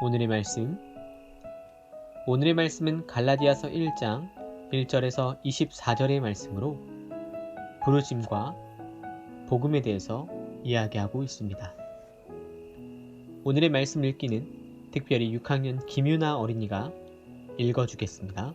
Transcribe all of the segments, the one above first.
오늘의 말씀 오늘의 말씀은 갈라디아서 1장 1절에서 24절의 말씀으로 부르심과 복음에 대해서 이야기하고 있습니다. 오늘의 말씀 읽기는 특별히 6학년 김유나 어린이가 읽어주겠습니다.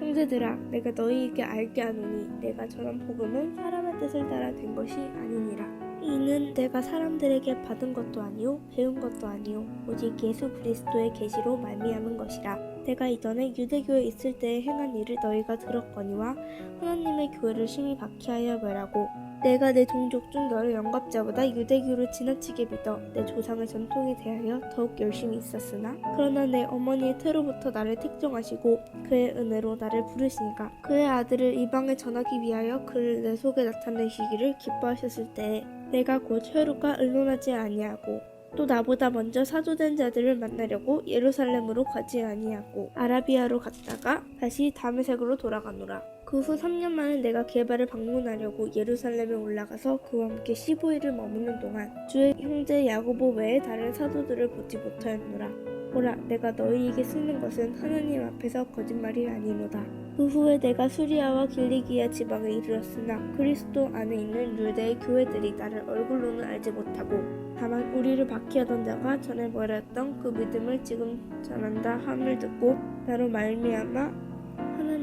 형제들아 내가 너희에게 알게 하노니 내가 전한 복음은 사람의 뜻을 따라 된 것이 아니니라. 이는 내가 사람들에게 받은 것도 아니요 배운 것도 아니요 오직 예수 그리스도의 계시로 말미암은 것이라. 내가 이전에 유대교에 있을 때에 행한 일을 너희가 들었거니와 하나님의 교회를 심히 박해하여 멸하고 내가 내 종족 중 너를 영갑자보다 유대교를 지나치게 믿어 내 조상의 전통에 대하여 더욱 열심히 있었으나 그러나 내 어머니의 태로부터 나를 택정하시고 그의 은혜로 나를 부르시니까 그의 아들을 이방에 전하기 위하여 그를 내 속에 나타내시기를 기뻐하셨을 때에 내가 곧 혈육과 의논하지 아니하고 또 나보다 먼저 사도된 자들을 만나려고 예루살렘으로 가지 아니하고 아라비아로 갔다가 다시 다메섹으로 돌아가노라. 그 후 3년 만에 내가 게바를 방문하려고 예루살렘에 올라가서 그와 함께 15일을 머무는 동안 주의 형제 야고보 외에 다른 사도들을 보지 못하였노라. 보라, 내가 너희에게 쓰는 것은 하나님 앞에서 거짓말이 아니노다. 그 후에 내가 수리아와 길리기아 지방에 이르렀으나 그리스도 안에 있는 유대의 교회들이 나를 얼굴로는 알지 못하고 다만 우리를 박해하던 자가 전에 버렸던 그 믿음을 지금 전한다 함을 듣고 나로 말미암아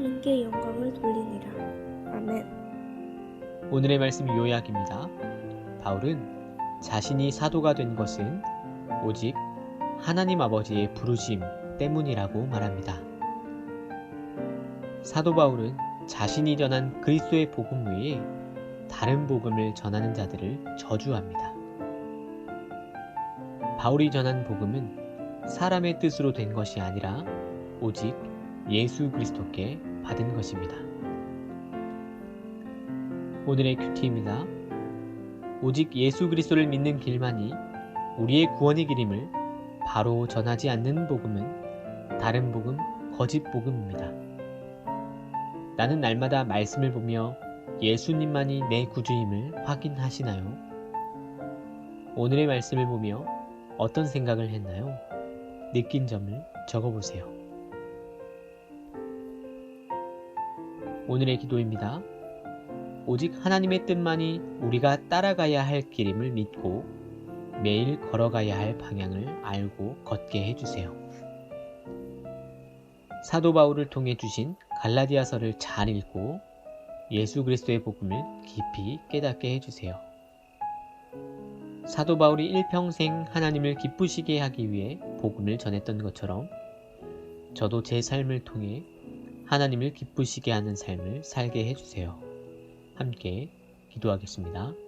하나님께 영광을 돌리니라. 아멘. 오늘의 말씀 요약입니다. 바울은 자신이 사도가 된 것은 오직 하나님 아버지의 부르심 때문이라고 말합니다. 사도 바울은 자신이 전한 그리스도의 복음 외에 다른 복음을 전하는 자들을 저주합니다. 바울이 전한 복음은 사람의 뜻으로 된 것이 아니라 오직 예수 그리스도께 받은 것입니다. 오늘의 큐티입니다. 오직 예수 그리스도를 믿는 길만이 우리의 구원의 길임을 바로 전하지 않는 복음은 다른 복음, 거짓 복음입니다. 나는 날마다 말씀을 보며 예수님만이 내 구주임을 확인하시나요? 오늘의 말씀을 보며 어떤 생각을 했나요? 느낀 점을 적어보세요. 오늘의 기도입니다. 오직 하나님의 뜻만이 우리가 따라가야 할 길임을 믿고 매일 걸어가야 할 방향을 알고 걷게 해주세요. 사도 바울을 통해 주신 갈라디아서를 잘 읽고 예수 그리스도의 복음을 깊이 깨닫게 해주세요. 사도 바울이 일평생 하나님을 기쁘시게 하기 위해 복음을 전했던 것처럼 저도 제 삶을 통해 하나님을 기쁘시게 하는 삶을 살게 해주세요. 함께 기도하겠습니다.